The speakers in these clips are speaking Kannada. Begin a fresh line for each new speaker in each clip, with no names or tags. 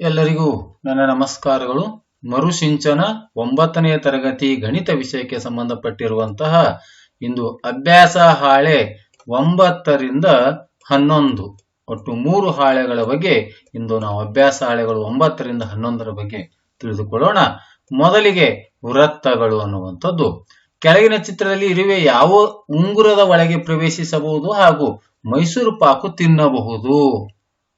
ಎಲ್ಲರಿಗೂ ನನ್ನ ನಮಸ್ಕಾರಗಳು. ಮರುಸಿಂಚನ ಒಂಬತ್ತನೆಯ ತರಗತಿ ಗಣಿತ ವಿಷಯಕ್ಕೆ ಸಂಬಂಧಪಟ್ಟಿರುವಂತಹ ಇಂದು ಅಭ್ಯಾಸ ಹಾಳೆ ಒಂಬತ್ತರಿಂದ ಹನ್ನೊಂದು. ಒಟ್ಟು ಮೂರು ಹಾಳೆಗಳ ಬಗ್ಗೆ ಇಂದು ನಾವು ಅಭ್ಯಾಸ ಹಾಳೆಗಳು ಒಂಬತ್ತರಿಂದ ಹನ್ನೊಂದರ ಬಗ್ಗೆ ತಿಳಿದುಕೊಳ್ಳೋಣ. ಮೊದಲಿಗೆ ವೃತ್ತಗಳು ಅನ್ನುವಂಥದ್ದು. ಕೆಳಗಿನ ಚಿತ್ರದಲ್ಲಿ ಇರುವೆ ಯಾವ ಉಂಗುರದ ಒಳಗೆ ಪ್ರವೇಶಿಸಬಹುದು ಹಾಗೂ ಮೈಸೂರು ಪಾಕು ತಿನ್ನಬಹುದು.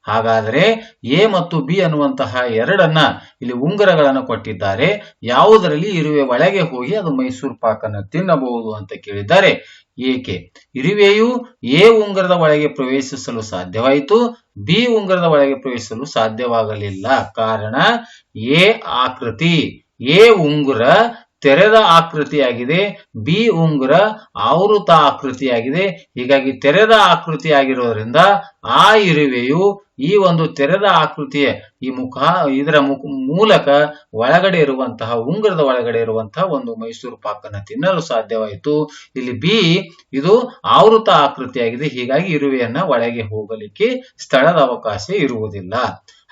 ಹಾಗಾದರೆ ಎ ಮತ್ತು ಬಿ ಅನ್ನುವಂತಹ ಎರಡನ್ನ ಇಲ್ಲಿ ಉಂಗರಗಳನ್ನು ಕೊಟ್ಟಿದ್ದಾರೆ. ಯಾವುದರಲ್ಲಿ ಇರುವೆ ಒಳಗೆ ಹೋಗಿ ಅದು ಮೈಸೂರು ಪಾಕನ್ನು ತಿನ್ನಬಹುದು ಅಂತ ಕೇಳಿದ್ದಾರೆ. ಏಕೆ? ಇರುವೆಯು ಎ ಉಂಗರದ ಒಳಗೆ ಪ್ರವೇಶಿಸಲು ಸಾಧ್ಯವಾಯಿತು, ಬಿ ಉಂಗರದ ಒಳಗೆ ಪ್ರವೇಶಿಸಲು ಸಾಧ್ಯವಾಗಲಿಲ್ಲ. ಕಾರಣ ಎ ಆಕೃತಿ, ಎ ಉಂಗುರ ತೆರೆದ ಆಕೃತಿಯಾಗಿದೆ, ಬಿ ಉಂಗುರ ಆವೃತ ಆಕೃತಿಯಾಗಿದೆ. ಹೀಗಾಗಿ ತೆರೆದ ಆಕೃತಿಯಾಗಿರೋದ್ರಿಂದ ಆ ಇರುವೆಯು ಈ ಒಂದು ತೆರೆದ ಆಕೃತಿಯ ಈ ಮುಖ, ಇದರ ಮೂಲಕ ಒಳಗಡೆ ಇರುವಂತಹ, ಉಂಗುರದ ಒಳಗಡೆ ಇರುವಂತಹ ಒಂದು ಮೈಸೂರು ಪಾಕನ್ನು ತಿನ್ನಲು ಸಾಧ್ಯವಾಯಿತು. ಇಲ್ಲಿ ಬಿ, ಇದು ಆವೃತ ಆಕೃತಿಯಾಗಿದೆ. ಹೀಗಾಗಿ ಇರುವೆಯನ್ನ ಒಳಗೆ ಹೋಗಲಿಕ್ಕೆ ಸ್ಥಳದ ಅವಕಾಶ ಇರುವುದಿಲ್ಲ.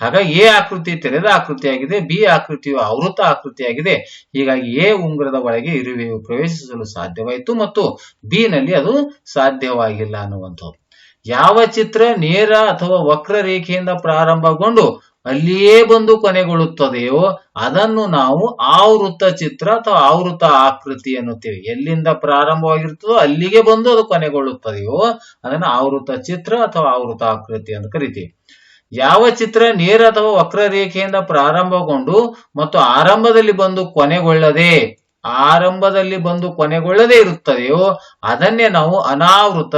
ಹಾಗಾಗಿ ಎ ಆಕೃತಿ ತೆರೆದ ಆಕೃತಿಯಾಗಿದೆ ಬಿ ಆಕೃತಿಯು ಆವೃತ ಆಕೃತಿಯಾಗಿದೆ ಹೀಗಾಗಿ ಎ ಉಂಗುರದ ಒಳಗೆ ಇರುವೆಯು ಪ್ರವೇಶಿಸಲು ಸಾಧ್ಯವಾಯಿತು ಮತ್ತು ಬಿ ನಲ್ಲಿ ಅದು ಸಾಧ್ಯವಾಗಿಲ್ಲ ಅನ್ನುವಂಥದ್ದು. ಯಾವ ಚಿತ್ರ ನೇರ ಅಥವಾ ವಕ್ರ ರೇಖೆಯಿಂದ ಪ್ರಾರಂಭಗೊಂಡು ಅಲ್ಲಿಯೇ ಬಂದು ಕೊನೆಗೊಳ್ಳುತ್ತದೆಯೋ ಅದನ್ನು ನಾವು ಆವೃತ ಚಿತ್ರ ಅಥವಾ ಆವೃತ ಆಕೃತಿ ಎನ್ನುತ್ತೇವೆ. ಎಲ್ಲಿಂದ ಪ್ರಾರಂಭವಾಗಿರುತ್ತದೋ ಅಲ್ಲಿಗೆ ಬಂದು ಅದು ಕೊನೆಗೊಳ್ಳುತ್ತದೆಯೋ ಅದನ್ನು ಆವೃತ ಚಿತ್ರ ಅಥವಾ ಆವೃತ ಆಕೃತಿ ಅಂತ ಕರಿತೀವಿ. ಯಾವ ಚಿತ್ರ ನೇರ ಅಥವಾ ವಕ್ರ ರೇಖೆಯಿಂದ ಪ್ರಾರಂಭಗೊಂಡು ಮತ್ತು ಆರಂಭದಲ್ಲಿ ಬಂದು ಕೊನೆಗೊಳ್ಳದೆ, ಆರಂಭದಲ್ಲಿ ಬಂದು ಕೊನೆಗೊಳ್ಳದೆ ಇರುತ್ತದೆಯೋ ಅದನ್ನೇ ನಾವು ಅನಾವೃತ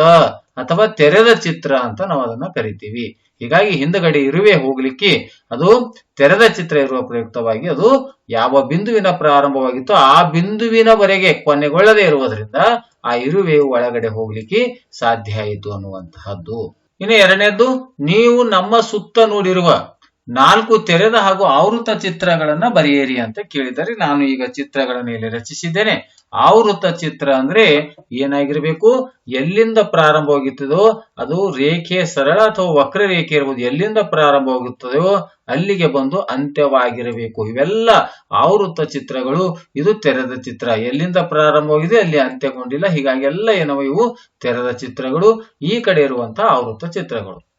ಅಥವಾ ತೆರೆದ ಚಿತ್ರ ಅಂತ ನಾವು ಅದನ್ನ ಕರಿತೀವಿ. ಹೀಗಾಗಿ ಹಿಂದಗಡೆ ಇರುವೆ ಹೋಗ್ಲಿಕ್ಕೆ ಅದು ತೆರೆದ ಚಿತ್ರ ಇರುವ ಪ್ರಯುಕ್ತವಾಗಿ ಅದು ಯಾವ ಬಿಂದುವಿನ ಪ್ರಾರಂಭವಾಗಿತ್ತೋ ಆ ಬಿಂದುವಿನವರೆಗೆ ಕೊನೆಗೊಳ್ಳದೆ ಇರುವುದರಿಂದ ಆ ಇರುವೆ ಒಳಗಡೆ ಹೋಗ್ಲಿಕ್ಕೆ ಸಾಧ್ಯ ಆಯಿತು ಅನ್ನುವಂತಹದ್ದು. ಇನ್ನು ಎರಡನೇದ್ದು ನೀವು ನಮ್ಮ ಸುತ್ತ ನೋಡಿರುವ ನಾಲ್ಕು ತೆರೆದ ಹಾಗೂ ಆವೃತ ಚಿತ್ರಗಳನ್ನ ಬರೆಯಿರಿ ಅಂತ ಕೇಳಿದರೆ ನಾನು ಈಗ ಚಿತ್ರಗಳ ಇಲ್ಲಿ ರಚಿಸಿದ್ದೇನೆ. ಆವೃತ ಚಿತ್ರ ಅಂದ್ರೆ ಏನಾಗಿರ್ಬೇಕು? ಎಲ್ಲಿಂದ ಪ್ರಾರಂಭವಾಗುತ್ತದೋ ಅದು ರೇಖೆ ಸರಳ ಅಥವಾ ವಕ್ರ ರೇಖೆ ಇರ್ಬೋದು. ಎಲ್ಲಿಂದ ಪ್ರಾರಂಭವಾಗುತ್ತದೆಯೋ ಅಲ್ಲಿಗೆ ಬಂದು ಅಂತ್ಯವಾಗಿರಬೇಕು. ಇವೆಲ್ಲ ಆವೃತ ಚಿತ್ರಗಳು. ಇದು ತೆರೆದ ಚಿತ್ರ. ಎಲ್ಲಿಂದ ಪ್ರಾರಂಭವಾಗಿದೆ ಅಲ್ಲಿ ಅಂತ್ಯಗೊಂಡಿಲ್ಲ. ಹೀಗಾಗಿ ಎಲ್ಲ ಏನವ ಇವು ತೆರೆದ ಚಿತ್ರಗಳು. ಈ ಕಡೆ ಇರುವಂತಹ ಆವೃತ ಚಿತ್ರಗಳು.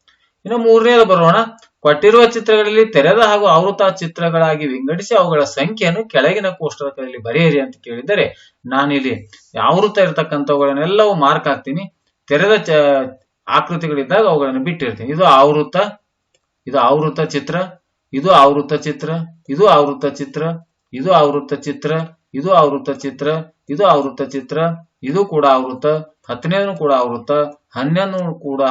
ಇನ್ನು ಮೂರನೇದು ಬರೋಣ. ಕೊಟ್ಟಿರುವ ಚಿತ್ರಗಳಲ್ಲಿ ತೆರೆದ ಹಾಗೂ ಆವೃತ ಚಿತ್ರಗಳಾಗಿ ವಿಂಗಡಿಸಿ ಅವುಗಳ ಸಂಖ್ಯೆಯನ್ನು ಕೆಳಗಿನ ಕೋಷ್ಟಕದಲ್ಲಿ ಬರೆಯಿರಿ ಅಂತ ಕೇಳಿದರೆ ನಾನಿಲ್ಲಿ ಆವೃತ ಇರತಕ್ಕಂಥವುಗಳನ್ನೆಲ್ಲವೂ ಮಾರ್ಕ್ ಹಾಕ್ತೀನಿ. ತೆರೆದ ಆಕೃತಿಗಳಿದ್ದಾಗ ಅವುಗಳನ್ನು ಬಿಟ್ಟಿರ್ತೀನಿ. ಇದು ಆವೃತ ಇದು ಆವೃತ ಚಿತ್ರ, ಇದು ಆವೃತ ಚಿತ್ರ, ಇದು ಆವೃತ ಚಿತ್ರ, ಇದು ಆವೃತ ಚಿತ್ರ, ಇದು ಆವೃತ ಚಿತ್ರ, ಇದು ಆವೃತ ಚಿತ್ರ, ಇದು ಕೂಡ ಆವೃತ ಹತ್ತನೇದು ಕೂಡ ಆವೃತ ಹನ್ನೊಂದು ಕೂಡ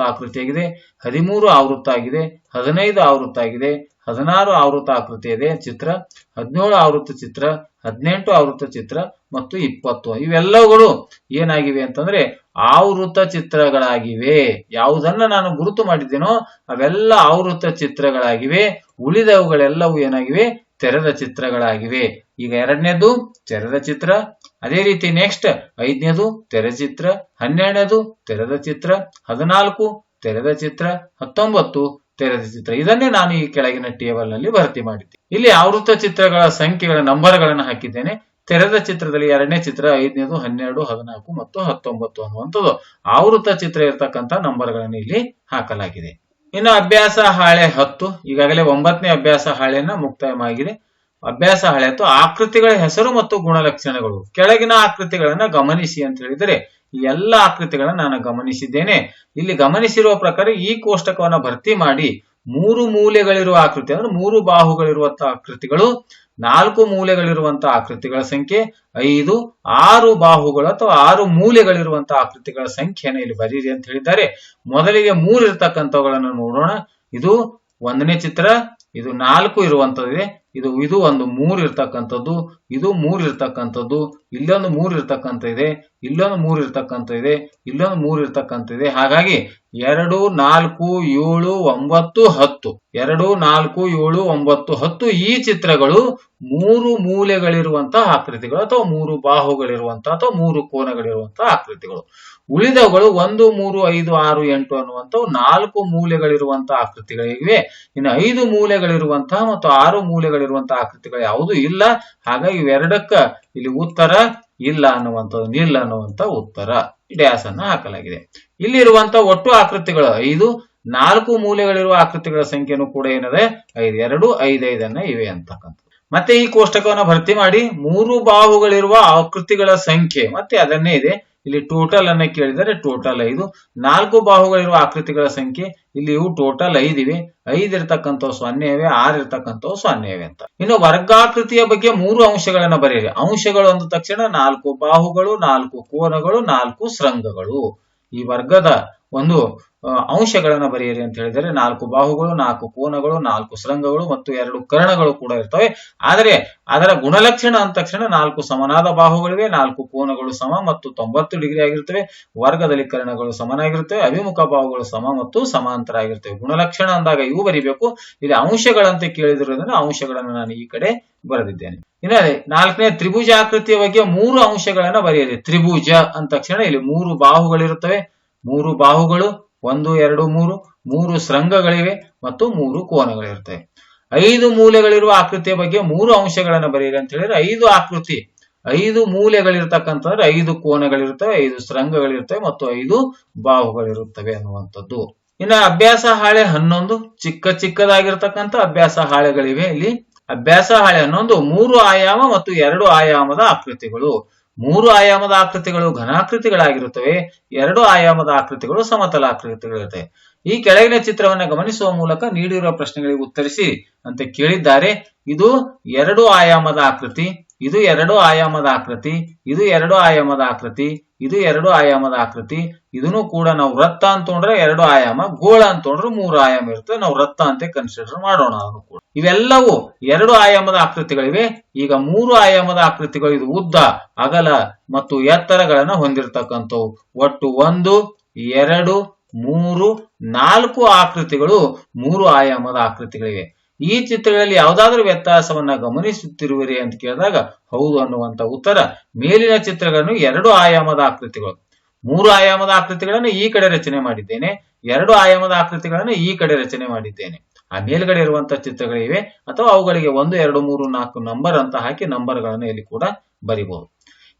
ಆಕೃತಿಯಾಗಿದೆ ಹದಿಮೂರು ಆವೃತ್ತ ಆಗಿದೆ. ಹದಿನೈದು ಆವೃತ್ತ ಆಗಿದೆ. ಹದಿನಾರು ಆವೃತ ಆಕೃತಿ ಇದೆ ಚಿತ್ರ. ಹದಿನೇಳು ಆವೃತ್ತ ಚಿತ್ರ. ಹದಿನೆಂಟು ಆವೃತ್ತ ಚಿತ್ರ ಮತ್ತು ಇಪ್ಪತ್ತು. ಇವೆಲ್ಲವುಗಳು ಏನಾಗಿವೆ ಅಂತಂದ್ರೆ ಆವೃತ ಚಿತ್ರಗಳಾಗಿವೆ. ಯಾವುದನ್ನ ನಾನು ಗುರುತು ಮಾಡಿದ್ದೇನೋ ಅವೆಲ್ಲ ಆವೃತ ಚಿತ್ರಗಳಾಗಿವೆ. ಉಳಿದವುಗಳೆಲ್ಲವೂ ಏನಾಗಿವೆ? ತೆರೆದ ಚಿತ್ರಗಳಾಗಿವೆ. ಈಗ ಎರಡನೇದು ತೆರೆದ ಚಿತ್ರ. ಅದೇ ರೀತಿ ನೆಕ್ಸ್ಟ್ ಐದನೇದು ತೆರೆ ಚಿತ್ರ ಹನ್ನೆರಡನೇದು ತೆರೆದ ಚಿತ್ರ, ಹದಿನಾಲ್ಕು ತೆರೆದ ಚಿತ್ರ, ಹತ್ತೊಂಬತ್ತು ತೆರೆದ ಚಿತ್ರ. ಇದನ್ನೇ ನಾನು ಈ ಕೆಳಗಿನ ಟೇಬಲ್ನಲ್ಲಿ ಭರ್ತಿ ಮಾಡಿದ್ದೆ. ಇಲ್ಲಿ ಆವೃತ ಚಿತ್ರಗಳ ಸಂಖ್ಯೆಗಳ ನಂಬರ್ಗಳನ್ನು ಹಾಕಿದ್ದೇನೆ. ತೆರೆದ ಚಿತ್ರದಲ್ಲಿ ಎರಡನೇ ಚಿತ್ರ, ಐದನೇದು ಹನ್ನೆರಡು, ಹದಿನಾಲ್ಕು ಮತ್ತು ಹತ್ತೊಂಬತ್ತು ಅನ್ನುವಂಥದ್ದು. ಆವೃತ ಚಿತ್ರ ಇರತಕ್ಕಂತ ನಂಬರ್ಗಳನ್ನು ಇಲ್ಲಿ ಹಾಕಲಾಗಿದೆ. ಇನ್ನು ಅಭ್ಯಾಸ ಹಾಳೆ ಹತ್ತು. ಈಗಾಗಲೇ ಒಂಬತ್ತನೇ ಅಭ್ಯಾಸ ಹಾಳೆಯನ್ನ ಮುಕ್ತಾಯವಾಗಿದೆ. ಅಭ್ಯಾಸ ಹಳೆಯತು ಆಕೃತಿಗಳ ಹೆಸರು ಮತ್ತು ಗುಣಲಕ್ಷಣಗಳು. ಕೆಳಗಿನ ಆಕೃತಿಗಳನ್ನ ಗಮನಿಸಿ ಅಂತ ಹೇಳಿದರೆ ಎಲ್ಲ ಆಕೃತಿಗಳನ್ನ ನಾನು ಗಮನಿಸಿದ್ದೇನೆ. ಇಲ್ಲಿ ಗಮನಿಸಿರುವ ಪ್ರಕಾರ ಈ ಕೋಷ್ಟಕವನ್ನ ಭರ್ತಿ ಮಾಡಿ ಮೂರು ಮೂಲೆಗಳಿರುವ ಆಕೃತಿ ಅಂದ್ರೆ ಮೂರು ಬಾಹುಗಳಿರುವಂತಹ ಆಕೃತಿಗಳು, ನಾಲ್ಕು ಮೂಲೆಗಳಿರುವಂತಹ ಆಕೃತಿಗಳ ಸಂಖ್ಯೆ, ಐದು, ಆರು ಬಾಹುಗಳು ಅಥವಾ ಆರು ಮೂಲೆಗಳಿರುವಂತಹ ಆಕೃತಿಗಳ ಸಂಖ್ಯೆಯನ್ನು ಇಲ್ಲಿ ಬರೀರಿ ಅಂತ ಹೇಳಿದ್ದಾರೆ. ಮೊದಲಿಗೆ ಮೂರು ಇರತಕ್ಕಂಥವುಗಳನ್ನು ನೋಡೋಣ. ಇದು ಒಂದನೇ ಚಿತ್ರ, ಇದು ನಾಲ್ಕು ಇರುವಂತದ್ದಿದೆ ಇದು ಇದು ಒಂದು ಮೂರು ಇರ್ತಕ್ಕಂಥದ್ದು ಇದು ಮೂರು ಇರ್ತಕ್ಕಂಥದ್ದು ಇಲ್ಲೊಂದು ಮೂರು ಇರ್ತಕ್ಕಂತ ಇದೆ, ಇಲ್ಲೊಂದು ಮೂರು ಇರ್ತಕ್ಕಂತ ಇದೆ, ಇಲ್ಲೊಂದು ಮೂರು ಇರ್ತಕ್ಕಂತ ಇದೆ. ಹಾಗಾಗಿ ಎರಡು, ನಾಲ್ಕು, ಏಳು, ಒಂಬತ್ತು, ಹತ್ತು. ಎರಡು, ನಾಲ್ಕು, ಏಳು, ಒಂಬತ್ತು, ಹತ್ತು ಈ ಚಿತ್ರಗಳು ಮೂರು ಮೂಲೆಗಳಿರುವಂತಹ ಆಕೃತಿಗಳು ಅಥವಾ ಮೂರು ಬಾಹುಗಳಿರುವಂತಹ ಅಥವಾ ಮೂರು ಕೋನಗಳಿರುವಂತಹ ಆಕೃತಿಗಳು. ಉಳಿದವುಗಳು ಒಂದು, ಮೂರು, ಐದು, ಆರು, ಎಂಟು ಅನ್ನುವಂಥವು ನಾಲ್ಕು ಮೂಲೆಗಳಿರುವಂತಹ ಆಕೃತಿಗಳಿವೆ. ಇನ್ನು ಐದು ಮೂಲೆಗಳಿರುವಂತಹ ಮತ್ತು ಆರು ಮೂಲೆಗಳಿರುವಂತಹ ಆಕೃತಿಗಳು ಯಾವುದೂ ಇಲ್ಲ. ಹಾಗಾಗಿ ಇವೆರಡಕ್ಕ ಇಲ್ಲಿ ಉತ್ತರ ಇಲ್ಲ ಅನ್ನುವಂಥದ್ದು ಇಲ್ಲ ಅನ್ನುವಂಥ ಉತ್ತರ ಡ್ಯಾಸ್ ಅನ್ನ ಹಾಕಲಾಗಿದೆ. ಇಲ್ಲಿರುವಂತ ಒಟ್ಟು ಆಕೃತಿಗಳು ಐದು, ನಾಲ್ಕು ಮೂಲೆಗಳಿರುವ ಆಕೃತಿಗಳ ಸಂಖ್ಯೆನೂ ಕೂಡ ಏನಿದೆ? ಐದು, ಎರಡು ಐದೈದನ್ನ ಇವೆ ಅಂತಕ್ಕಂಥ ಮತ್ತೆ ಈ ಕೋಷ್ಟಕವನ್ನು ಭರ್ತಿ ಮಾಡಿ ಮೂರು ಬಾಹುಗಳಿರುವ ಆಕೃತಿಗಳ ಸಂಖ್ಯೆ, ಮತ್ತೆ ಅದನ್ನೇ ಇದೆ ಇಲ್ಲಿ ಟೋಟಲ್ ಅನ್ನ ಕೇಳಿದರೆ ಟೋಟಲ್ ಐದು. ನಾಲ್ಕು ಬಾಹುಗಳಿರುವ ಆಕೃತಿಗಳ ಸಂಖ್ಯೆ, ಇಲ್ಲಿ ಇವು ಟೋಟಲ್ ಐದಿವೆ ಐದು ಇರ್ತಕ್ಕಂಥವು ಸೊನ್ನೆ ಇವೆ ಆರು ಇರ್ತಕ್ಕಂಥವು ಸೊನ್ನೆ ಅಂತ. ಇನ್ನು ವರ್ಗಾಕೃತಿಯ ಬಗ್ಗೆ ಮೂರು ಅಂಶಗಳನ್ನ ಬರೆಯಿರಿ. ಅಂಶಗಳು ಅಂದ ತಕ್ಷಣ ನಾಲ್ಕು ಬಾಹುಗಳು, ನಾಲ್ಕು ಕೋನಗಳು, ನಾಲ್ಕು ಶೃಂಗಗಳು. ಈ ವರ್ಗದ ಒಂದು ಅಂಶಗಳನ್ನು ಬರೆಯಿರಿ ಅಂತ ಹೇಳಿದರೆ ನಾಲ್ಕು ಬಾಹುಗಳು, ನಾಲ್ಕು ಕೋನಗಳು, ನಾಲ್ಕು ಶೃಂಗಗಳು ಮತ್ತು ಎರಡು ಕರ್ಣಗಳು ಕೂಡ ಇರ್ತವೆ. ಆದರೆ ಅದರ ಗುಣಲಕ್ಷಣ ಅಂದ ತಕ್ಷಣ ನಾಲ್ಕು ಸಮನಾದ ಬಾಹುಗಳಿವೆ, ನಾಲ್ಕು ಕೋನಗಳು ಸಮ ಮತ್ತು ತೊಂಬತ್ತು ಡಿಗ್ರಿ ಆಗಿರ್ತವೆ. ವರ್ಗದಲ್ಲಿ ಕರ್ಣಗಳು ಸಮನಾಗಿರುತ್ತವೆ ಅಭಿಮುಖ ಬಾಹುಗಳು ಸಮ ಮತ್ತು ಸಮಾಂತರ ಆಗಿರ್ತವೆ ಗುಣಲಕ್ಷಣ ಅಂದಾಗ ಇವು ಬರಿಬೇಕು. ಇಲ್ಲಿ ಅಂಶಗಳಂತೆ ಕೇಳಿದಿರೋದ್ರಿಂದ ಅಂಶಗಳನ್ನು ನಾನು ಈ ಕಡೆ ಬರೆದಿದ್ದೇನೆ. ಇನ್ನು ನಾಲ್ಕನೇ ತ್ರಿಭುಜ ಆಕೃತಿಯ ಬಗ್ಗೆ ಮೂರು ಅಂಶಗಳನ್ನ ಬರೆಯಿರಿ ತ್ರಿಭುಜ ಅಂದ ತಕ್ಷಣ ಇಲ್ಲಿ ಮೂರು ಬಾಹುಗಳಿರುತ್ತವೆ. ಮೂರು ಬಾಹುಗಳು, ಒಂದು, ಎರಡು, ಮೂರು ಮೂರು ಶೃಂಗಗಳಿವೆ ಮತ್ತು ಮೂರು ಕೋನಗಳಿರುತ್ತವೆ ಐದು ಮೂಲೆಗಳಿರುವ ಆಕೃತಿಯ ಬಗ್ಗೆ ಮೂರು ಅಂಶಗಳನ್ನು ಬರೆಯಿರಿ ಅಂತ ಹೇಳಿದ್ರೆ ಐದು ಆಕೃತಿ. ಐದು ಮೂಲೆಗಳಿರ್ತಕ್ಕಂಥದ್ರೆ ಐದು ಕೋನಗಳಿರ್ತವೆ, ಐದು ಶೃಂಗಗಳಿರ್ತವೆ ಮತ್ತು ಐದು ಬಾಹುಗಳಿರುತ್ತವೆ ಅನ್ನುವಂಥದ್ದು. ಇನ್ನು ಅಭ್ಯಾಸ ಹಾಳೆ ಹನ್ನೊಂದು, ಚಿಕ್ಕ ಚಿಕ್ಕದಾಗಿರ್ತಕ್ಕಂಥ ಅಭ್ಯಾಸ ಹಾಳೆಗಳಿವೆ ಇಲ್ಲಿ. ಅಭ್ಯಾಸ ಹಾಳೆ ಹನ್ನೊಂದು, ಮೂರು ಆಯಾಮ ಮತ್ತು ಎರಡು ಆಯಾಮದ ಆಕೃತಿಗಳು. ಮೂರು ಆಯಾಮದ ಆಕೃತಿಗಳು ಘನಾಕೃತಿಗಳಾಗಿರುತ್ತವೆ, ಎರಡು ಆಯಾಮದ ಆಕೃತಿಗಳು ಸಮತಲ ಆಕೃತಿಗಳಿರುತ್ತವೆ. ಈ ಕೆಳಗಿನ ಚಿತ್ರವನ್ನು ಗಮನಿಸುವ ಮೂಲಕ ನೀಡಿರುವ ಪ್ರಶ್ನೆಗಳಿಗೆ ಉತ್ತರಿಸಿ ಅಂತ ಕೇಳಿದ್ದಾರೆ. ಇದು ಎರಡು ಆಯಾಮದ ಆಕೃತಿ. ಇದು ಎರಡು ಆಯಾಮದ ಆಕೃತಿ, ಇದು ಎರಡು ಆಯಾಮದ ಆಕೃತಿ, ಇದು ಎರಡು ಆಯಾಮದ ಆಕೃತಿ, ಇದನ್ನು ಕೂಡ ನಾವು ವೃತ್ತ ಅಂತೊಂಡ್ರೆ ಎರಡು ಆಯಾಮ, ಗೋಳ ಅಂತ ತೊಗೊಂಡ್ರೆ ಮೂರು ಆಯಾಮ ಇರುತ್ತೆ ನಾವು ವೃತ್ತ ಅಂತ ಕನ್ಸಿಡರ್ ಮಾಡೋಣ ಅದನ್ನು ಕೂಡ. ಇವೆಲ್ಲವೂ ಎರಡು ಆಯಾಮದ ಆಕೃತಿಗಳಿವೆ. ಈಗ ಮೂರು ಆಯಾಮದ ಆಕೃತಿಗಳು ಇದು ಉದ್ದ, ಅಗಲ ಮತ್ತು ಎತ್ತರಗಳನ್ನ ಹೊಂದಿರತಕ್ಕಂಥವು. ಒಟ್ಟು ಒಂದು, ಎರಡು, ಮೂರು, ನಾಲ್ಕು ಆಕೃತಿಗಳು ಮೂರು ಆಯಾಮದ ಆಕೃತಿಗಳಿವೆ. ಈ ಚಿತ್ರಗಳಲ್ಲಿ ಯಾವುದಾದ್ರೂ ವ್ಯತ್ಯಾಸವನ್ನ ಗಮನಿಸುತ್ತಿರುವಿರಿ ಅಂತ ಕೇಳಿದಾಗ, ಹೌದು ಅನ್ನುವಂತ ಉತ್ತರ, ಮೇಲಿನ ಚಿತ್ರಗಳನ್ನು ಎರಡು ಆಯಾಮದ ಆಕೃತಿಗಳು. ಮೂರು ಆಯಾಮದ ಆಕೃತಿಗಳನ್ನು ಈ ಕಡೆ ರಚನೆ ಮಾಡಿದ್ದೇನೆ, ಎರಡು ಆಯಾಮದ ಆಕೃತಿಗಳನ್ನು ಈ ಕಡೆ ರಚನೆ ಮಾಡಿದ್ದೇನೆ. ಆ ಮೇಲ್ಗಡೆ ಇರುವಂತಹ ಚಿತ್ರಗಳಿವೆ, ಅಥವಾ ಅವುಗಳಿಗೆ ಒಂದು, ಎರಡು, ಮೂರು, ನಾಲ್ಕು ನಂಬರ್ ಅಂತ ಹಾಕಿ ನಂಬರ್ಗಳನ್ನು ಇಲ್ಲಿ ಕೂಡ ಬರಿಬಹುದು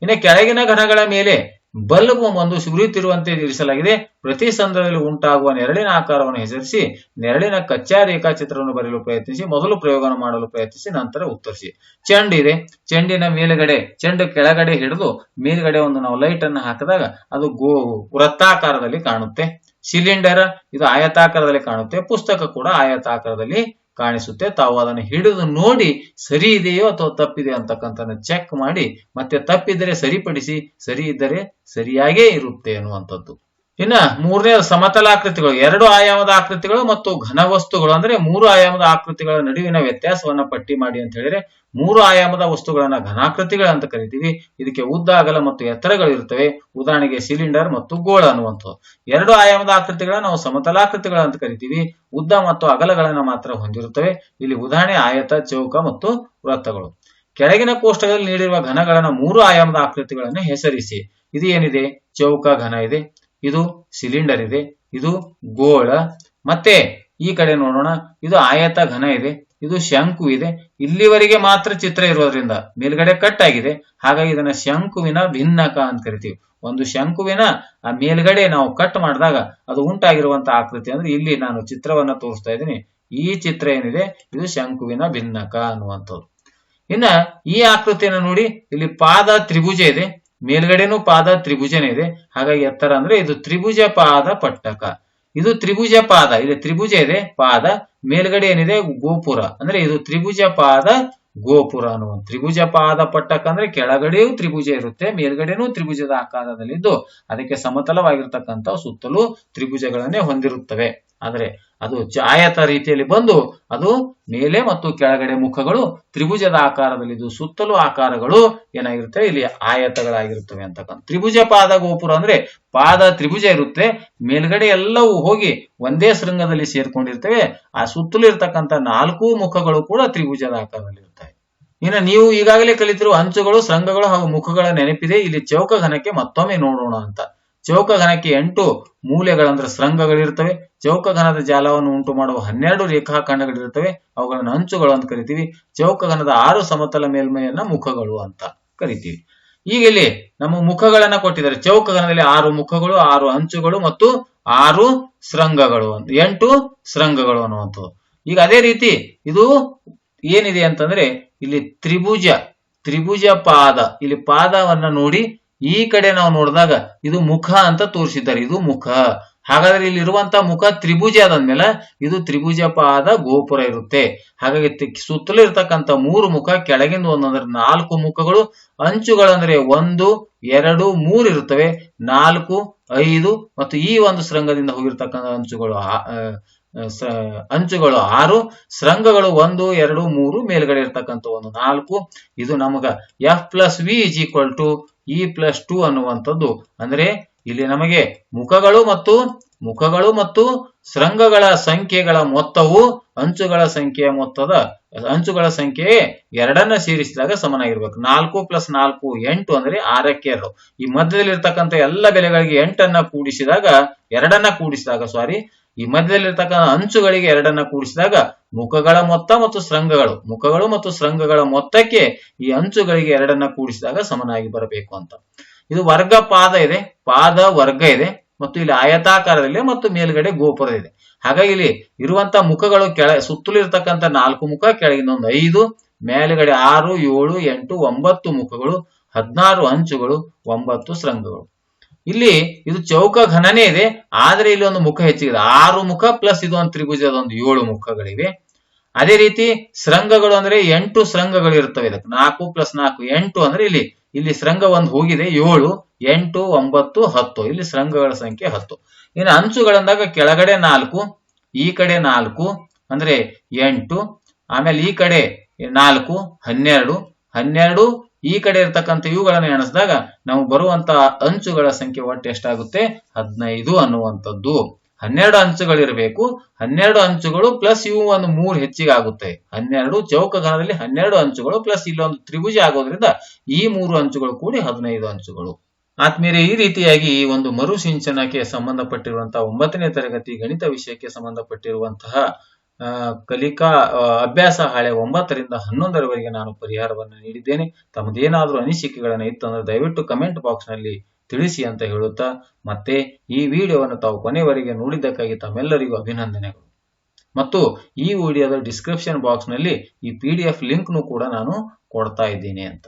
ಇನ್ನು ಕೆಳಗಿನ ಘನಗಳ ಮೇಲೆ ಬಲ್ಬ್ ಒಂದು ಸುರಿಯುತ್ತಿರುವಂತೆ ಇರಿಸಲಾಗಿದೆ ಪ್ರತಿ ಸಂದರ್ಭದಲ್ಲಿ ಉಂಟಾಗುವ ನೆರಳಿನ ಆಕಾರವನ್ನು ಹೆಸರಿಸಿ, ನೆರಳಿನ ಕಚ್ಚಾ ರೇಖಾಚಿತ್ರವನ್ನು ಬರೆಯಲು ಪ್ರಯತ್ನಿಸಿ, ಮೊದಲು ಪ್ರಯೋಗ ಮಾಡಲು ಪ್ರಯತ್ನಿಸಿ, ನಂತರ ಉತ್ತರಿಸಿ. ಚೆಂಡ್ ಇದೆ. ಚೆಂಡಿನ ಮೇಲ್ಗಡೆ, ಚೆಂಡ್ ಕೆಳಗಡೆ ಹಿಡಿದು ಮೇಲ್ಗಡೆ ಒಂದು ನಾವು ಲೈಟ್ ಅನ್ನು ಹಾಕಿದಾಗ ಅದು ಗೋ, ವೃತ್ತಾಕಾರದಲ್ಲಿ ಕಾಣುತ್ತೆ. ಸಿಲಿಂಡರ್ ಇದು ಆಯತಾಕಾರದಲ್ಲಿ ಕಾಣುತ್ತೆ. ಪುಸ್ತಕ ಕೂಡ ಆಯತಾಕಾರದಲ್ಲಿ ಕಾಣಿಸುತ್ತೆ. ತಾವು ಅದನ್ನು ಹಿಡಿದು ನೋಡಿ ಸರಿ ಇದೆಯೋ ಅಥವಾ ತಪ್ಪಿದೆಯೋ ಅಂತಕ್ಕಂಥ ಚೆಕ್ ಮಾಡಿ ಮತ್ತೆ ತಪ್ಪಿದರೆ ಸರಿಪಡಿಸಿ, ಸರಿ ಇದ್ದರೆ ಸರಿಯಾಗೇ ಇರುತ್ತೆ ಅನ್ನುವಂಥದ್ದು ಇನ್ನ ಮೂರನೇ ಸಮತಲಾಕೃತಿಗಳು ಎರಡು ಆಯಾಮದ ಆಕೃತಿಗಳು ಮತ್ತು ಘನ ವಸ್ತುಗಳು, ಅಂದ್ರೆ ಮೂರು ಆಯಾಮದ ಆಕೃತಿಗಳ ನಡುವಿನ ವ್ಯತ್ಯಾಸವನ್ನ ಪಟ್ಟಿ ಮಾಡಿ ಅಂತ ಹೇಳಿದ್ರೆ, ಮೂರು ಆಯಾಮದ ವಸ್ತುಗಳನ್ನ ಘನಾಕೃತಿಗಳು ಅಂತ ಕರಿತೀವಿ. ಇದಕ್ಕೆ ಉದ್ದ, ಅಗಲ ಮತ್ತು ಎತ್ತರಗಳು ಇರ್ತವೆ. ಉದಾಹರಣೆಗೆ ಸಿಲಿಂಡರ್ ಮತ್ತು ಗೋಳ ಅನ್ನುವಂಥದ್ದು. ಎರಡು ಆಯಾಮದ ಆಕೃತಿಗಳ ನಾವು ಸಮತಲಾಕೃತಿಗಳು ಅಂತ ಕರಿತೀವಿ. ಉದ್ದ ಮತ್ತು ಅಗಲಗಳನ್ನ ಮಾತ್ರ ಹೊಂದಿರುತ್ತವೆ. ಇಲ್ಲಿ ಉದಾಹರಣೆ ಆಯತ, ಚೌಕ ಮತ್ತು ವೃತ್ತಗಳು. ಕೆಳಗಿನ ಕೋಷ್ಟದಲ್ಲಿ ನೀಡಿರುವ ಘನಗಳನ್ನ ಮೂರು ಆಯಾಮದ ಆಕೃತಿಗಳನ್ನು ಹೆಸರಿಸಿ. ಇದು ಏನಿದೆ? ಚೌಕ ಘನ ಇದೆ. ಇದು ಸಿಲಿಂಡರ್ ಇದೆ, ಇದು ಗೋಳ. ಮತ್ತೆ ಈ ಕಡೆ ನೋಡೋಣ, ಇದು ಆಯತ ಘನ ಇದೆ, ಇದು ಶಂಕು ಇದೆ. ಇಲ್ಲಿವರೆಗೆ ಮಾತ್ರ ಚಿತ್ರ ಇರೋದ್ರಿಂದ ಮೇಲ್ಗಡೆ ಕಟ್ ಆಗಿದೆ. ಹಾಗಾಗಿ ಇದನ್ನ ಶಂಕುವಿನ ಭಿನ್ನಕ ಅಂತ ಕರಿತೀವಿ. ಒಂದು ಶಂಕುವಿನ ಆ ಮೇಲ್ಗಡೆ ನಾವು ಕಟ್ ಮಾಡಿದಾಗ ಅದು ಉಂಟಾಗಿರುವಂತಹ ಆಕೃತಿ ಅಂದ್ರೆ ಇಲ್ಲಿ ನಾನು ಚಿತ್ರವನ್ನ ತೋರಿಸ್ತಾ ಇದ್ದೀನಿ. ಈ ಚಿತ್ರ ಏನಿದೆ? ಇದು ಶಂಕುವಿನ ಭಿನ್ನಕ ಅನ್ನುವಂಥದ್ದು. ಇನ್ನ ಈ ಆಕೃತಿಯನ್ನು ನೋಡಿ, ಇಲ್ಲಿ ಪಾದ ತ್ರಿಭುಜ ಇದೆ. ಮೇಲ್ಗಡೆನೂ ಪಾದ ತ್ರಿಭುಜನೇ ಇದೆ. ಹಾಗಾಗಿ ಎತ್ತರ ಅಂದ್ರೆ ಇದು ತ್ರಿಭುಜ ಪಾದ ಪಟ್ಟಕ. ಇದು ತ್ರಿಭುಜ ಪಾದ, ಇಲ್ಲಿ ತ್ರಿಭುಜ ಇದೆ, ಪಾದ. ಮೇಲ್ಗಡೆ ಏನಿದೆ? ಗೋಪುರ. ಅಂದ್ರೆ ಇದು ತ್ರಿಭುಜ ಪಾದ, ಗೋಪುರ ಅನ್ನುವ ತ್ರಿಭುಜ ಪಾದ ಪಟ್ಟಕ ಅಂದ್ರೆ ಕೆಳಗಡೆಯೂ ತ್ರಿಭುಜ ಇರುತ್ತೆ, ಮೇಲ್ಗಡೆನೂ ತ್ರಿಭುಜದ ಆಕಾರದಲ್ಲಿದ್ದು. ಅದಕ್ಕೆ ಸಮತಲವಾಗಿರ್ತಕ್ಕಂಥ ಸುತ್ತಲೂ ತ್ರಿಭುಜಗಳನ್ನೇ ಹೊಂದಿರುತ್ತವೆ. ಆದರೆ ಅದು ಆಯತ ರೀತಿಯಲ್ಲಿ ಬಂದು ಅದು ಮೇಲೆ ಮತ್ತು ಕೆಳಗಡೆ ಮುಖಗಳು ತ್ರಿಭುಜದ ಆಕಾರದಲ್ಲಿ ಇದು ಸುತ್ತಲೂ ಆಕಾರಗಳು ಏನಾಗಿರ್ತವೆ ಇಲ್ಲಿ ಆಯತಗಳಾಗಿರುತ್ತವೆ ಅಂತಕ್ಕಂಥ. ತ್ರಿಭುಜ ಪಾದ ಗೋಪುರ ಅಂದ್ರೆ ಪಾದ ತ್ರಿಭುಜ ಇರುತ್ತೆ. ಮೇಲ್ಗಡೆ ಎಲ್ಲವೂ ಹೋಗಿ ಒಂದೇ ಶೃಂಗದಲ್ಲಿ ಸೇರ್ಕೊಂಡಿರ್ತವೆ. ಆ ಸುತ್ತಲೂ ಇರ್ತಕ್ಕಂಥ ನಾಲ್ಕು ಮುಖಗಳು ಕೂಡ ತ್ರಿಭುಜದ ಆಕಾರದಲ್ಲಿ ಇರ್ತವೆ. ಇನ್ನು ನೀವು ಈಗಾಗಲೇ ಕಲಿತಿರುವ ಅಂಚುಗಳು, ಶೃಂಗಗಳು ಹಾಗೂ ಮುಖಗಳ ನೆನಪಿದೆ. ಇಲ್ಲಿ ಚೌಕ ಘನಕ್ಕೆ ಮತ್ತೊಮ್ಮೆ ನೋಡೋಣ ಅಂತ. ಚೌಕ ಘನಕ್ಕೆ ಎಂಟು ಮೂಲೆಗಳಂದ್ರೆ ಶೃಂಗಗಳಿರ್ತವೆ. ಚೌಕ ಘನದ ಜಾಲವನ್ನು ಉಂಟು ಮಾಡುವ ಹನ್ನೆರಡು ರೇಖಾಖಂಡಗಳಿರ್ತವೆ. ಅವುಗಳನ್ನು ಅಂಚುಗಳು ಅಂತ ಕರಿತೀವಿ. ಚೌಕ ಘನದ ಆರು ಸಮತಲ ಮೇಲ್ಮೈಯನ್ನ ಮುಖಗಳು ಅಂತ ಕರಿತೀವಿ. ಈಗ ಇಲ್ಲಿ ನಮ್ಮ ಮುಖಗಳನ್ನ ಕೊಟ್ಟಿದ್ದಾರೆ. ಚೌಕ ಘನದಲ್ಲಿ ಆರು ಮುಖಗಳು, ಆರು ಅಂಚುಗಳು ಮತ್ತು ಆರು ಶೃಂಗಗಳು ಅಂತ, ಎಂಟು ಶೃಂಗಗಳು ಅನ್ನುವಂಥದ್ದು. ಈಗ ಅದೇ ರೀತಿ ಇದು ಏನಿದೆ ಅಂತಂದ್ರೆ ಇಲ್ಲಿ ತ್ರಿಭುಜ ತ್ರಿಭುಜ ಪಾದ. ಇಲ್ಲಿ ಪಾದವನ್ನ ನೋಡಿ ಈ ಕಡೆ ನಾವು ನೋಡಿದಾಗ ಇದು ಮುಖ ಅಂತ ತೋರಿಸಿದ್ದಾರೆ. ಇದು ಮುಖ. ಹಾಗಾದ್ರೆ ಇಲ್ಲಿ ಇರುವಂತಹ ಮುಖ ತ್ರಿಭುಜ ಆದಂದ್ಮೇಲೆ ಇದು ತ್ರಿಭುಜ ಪಾದ ಗೋಪುರ ಇರುತ್ತೆ. ಹಾಗಾಗಿ ಸುತ್ತಲೂ ಇರ್ತಕ್ಕಂಥ ಮೂರು ಮುಖ, ಕೆಳಗಿಂದ ಒಂದಂದ್ರೆ ನಾಲ್ಕು ಮುಖಗಳು, ಅಂಚುಗಳಂದ್ರೆ ಒಂದು, ಎರಡು, ಮೂರು ಇರುತ್ತವೆ. ನಾಲ್ಕು, ಐದು ಮತ್ತು ಈ ಒಂದು ಶೃಂಗದಿಂದ ಹೋಗಿರ್ತಕ್ಕಂಥ ಅಂಚುಗಳು ಅಂಚುಗಳು ಆರು, ಶೃಂಗಗಳು ಒಂದು, ಎರಡು, ಮೂರು, ಮೇಲ್ಗಡೆ ಇರ್ತಕ್ಕಂಥ ಒಂದು ನಾಲ್ಕು. ಇದು ನಮಗ F plus V is equal to E plus two ಅನ್ನುವಂಥದ್ದು. ಅಂದ್ರೆ ಇಲ್ಲಿ ನಮಗೆ ಮುಖಗಳು ಮತ್ತು ಮುಖಗಳು ಮತ್ತು ಶೃಂಗಗಳ ಸಂಖ್ಯೆಗಳ ಮೊತ್ತವು ಅಂಚುಗಳ ಸಂಖ್ಯೆಯ ಮೊತ್ತದ, ಅಂಚುಗಳ ಸಂಖ್ಯೆ ಎರಡನ್ನ ಸೇರಿಸಿದಾಗ ಸಮನಾಗಿರ್ಬೇಕು. ನಾಲ್ಕು ಪ್ಲಸ್ ನಾಲ್ಕು ಎಂಟು ಅಂದ್ರೆ ಆರಕ್ಕೆ ಎರಡು. ಈ ಮಧ್ಯದಲ್ಲಿ ಇರ್ತಕ್ಕಂಥ ಎಲ್ಲ ಬೆಲೆಗಳಿಗೆ ಎಂಟನ್ನ ಕೂಡಿಸಿದಾಗ, ಎರಡನ್ನ ಕೂಡಿಸಿದಾಗ ಸಾರಿ ಈ ಮಧ್ಯದಲ್ಲಿರ್ತಕ್ಕಂಥ ಅಂಚುಗಳಿಗೆ ಎರಡನ್ನ ಕೂಡಿಸಿದಾಗ ಮುಖಗಳ ಮೊತ್ತ ಮತ್ತು ಶೃಂಗಗಳು, ಮುಖಗಳು ಮತ್ತು ಶೃಂಗಗಳ ಮೊತ್ತಕ್ಕೆ ಈ ಅಂಚುಗಳಿಗೆ ಎರಡನ್ನ ಕೂಡಿಸಿದಾಗ ಸಮನಾಗಿ ಬರಬೇಕು ಅಂತ. ಇದು ವರ್ಗ ಪಾದ ಇದೆ, ಪಾದ ವರ್ಗ ಇದೆ, ಮತ್ತು ಇಲ್ಲಿ ಆಯತಾಕಾರದಲ್ಲಿ ಮತ್ತು ಮೇಲ್ಗಡೆ ಗೋಪುರ ಇದೆ. ಹಾಗಾಗಿ ಇಲ್ಲಿ ಇರುವಂತಹ ಮುಖಗಳು ಕೆಳ ಸುತ್ತಲೂ ಇರ್ತಕ್ಕಂಥ ನಾಲ್ಕು ಮುಖ ಕೆಳಗಿನ ಒಂದು ಐದು, ಮೇಲ್ಗಡೆ ಆರು, ಏಳು, ಎಂಟು, ಒಂಬತ್ತು ಮುಖಗಳು, ಹದಿನಾರು ಅಂಚುಗಳು, ಒಂಬತ್ತು ಶೃಂಗಗಳು. ಇಲ್ಲಿ ಇದು ಚೌಕ ಘನನೇ ಇದೆ, ಆದ್ರೆ ಇಲ್ಲಿ ಒಂದು ಮುಖ ಹೆಚ್ಚಿಗಿದೆ. ಆರು ಮುಖ ಪ್ಲಸ್ ಇದು ಒಂದು ತ್ರಿಭುಜದ ಒಂದು ಏಳು ಮುಖಗಳಿವೆ. ಅದೇ ರೀತಿ ಶೃಂಗಗಳು ಅಂದ್ರೆ ಎಂಟು ಶೃಂಗಗಳು ಇರ್ತವೆ. ಇದಕ್ಕೆ ನಾಲ್ಕು ಪ್ಲಸ್ ನಾಲ್ಕು, ಎಂಟು ಅಂದ್ರೆ ಇಲ್ಲಿ ಇಲ್ಲಿ ಶೃಂಗ ಒಂದು ಹೋಗಿದೆ, ಏಳು, ಎಂಟು, ಒಂಬತ್ತು, ಹತ್ತು. ಇಲ್ಲಿ ಶೃಂಗಗಳ ಸಂಖ್ಯೆ ಹತ್ತು. ಇನ್ನು ಅಂಚುಗಳಂದಾಗ ಕೆಳಗಡೆ ನಾಲ್ಕು, ಈ ಕಡೆ ನಾಲ್ಕು, ಅಂದ್ರೆ ಎಂಟು, ಆಮೇಲೆ ಈ ಕಡೆ ನಾಲ್ಕು, ಹನ್ನೆರಡು ಹನ್ನೆರಡು ಈ ಕಡೆ ಇರ್ತಕ್ಕಂಥ ಇವುಗಳನ್ನು ಎಣಿಸಿದಾಗ ನಾವು ಬರುವಂತಹ ಅಂಚುಗಳ ಸಂಖ್ಯೆ ಒಟ್ಟು ಎಷ್ಟಾಗುತ್ತೆ? ಹದಿನೈದು ಅನ್ನುವಂಥದ್ದು. ಹನ್ನೆರಡು ಅಂಚುಗಳಿರಬೇಕು. ಹನ್ನೆರಡು ಅಂಚುಗಳು ಪ್ಲಸ್ ಇವು ಒಂದು ಮೂರು ಹೆಚ್ಚಿಗೆ ಆಗುತ್ತೆ. ಹನ್ನೆರಡು ಚೌಕ ಘನದಲ್ಲಿ ಹನ್ನೆರಡು ಅಂಚುಗಳು ಪ್ಲಸ್ ಇಲ್ಲೊಂದು ತ್ರಿಭುಜ ಆಗೋದ್ರಿಂದ ಈ ಮೂರು ಅಂಚುಗಳು ಕೂಡಿ ಹದಿನೈದು ಅಂಚುಗಳು. ಆತ್ಮೀಯರೇ, ಈ ರೀತಿಯಾಗಿ ಈ ಒಂದು ಮರುಸಿಂಚನಕ್ಕೆ ಸಂಬಂಧಪಟ್ಟಿರುವಂತಹ ಒಂಬತ್ತನೇ ತರಗತಿ ಗಣಿತ ವಿಷಯಕ್ಕೆ ಸಂಬಂಧಪಟ್ಟಿರುವಂತಹ ಕಲಿಕಾ ಅಭ್ಯಾಸ ಹಾಳೆ ಒಂಬತ್ತರಿಂದ ಹನ್ನೊಂದರವರೆಗೆ ನಾನು ಪರಿಹಾರವನ್ನು ನೀಡಿದ್ದೇನೆ. ತಮ್ಮದೇನಾದರೂ ಅನಿಸಿಕೆಗಳನ್ನು ಇತ್ತು ಅಂದ್ರೆ ದಯವಿಟ್ಟು ಕಮೆಂಟ್ ಬಾಕ್ಸ್ನಲ್ಲಿ ತಿಳಿಸಿ ಅಂತ ಹೇಳುತ್ತಾ, ಮತ್ತೆ ಈ ವಿಡಿಯೋವನ್ನು ತಾವು ಕೊನೆವರೆಗೆ ನೋಡಿದ್ದಕ್ಕಾಗಿ ತಮ್ಮೆಲ್ಲರಿಗೂ ಅಭಿನಂದನೆಗಳು. ಮತ್ತು ಈ ವಿಡಿಯೋದ ಡಿಸ್ಕ್ರಿಪ್ಷನ್ ಬಾಕ್ಸ್ನಲ್ಲಿ ಈ ಪಿ ಡಿ ಎಫ್ ಲಿಂಕ್ನು ಕೂಡ ನಾನು ಕೊಡ್ತಾ ಇದ್ದೀನಿ ಅಂತ.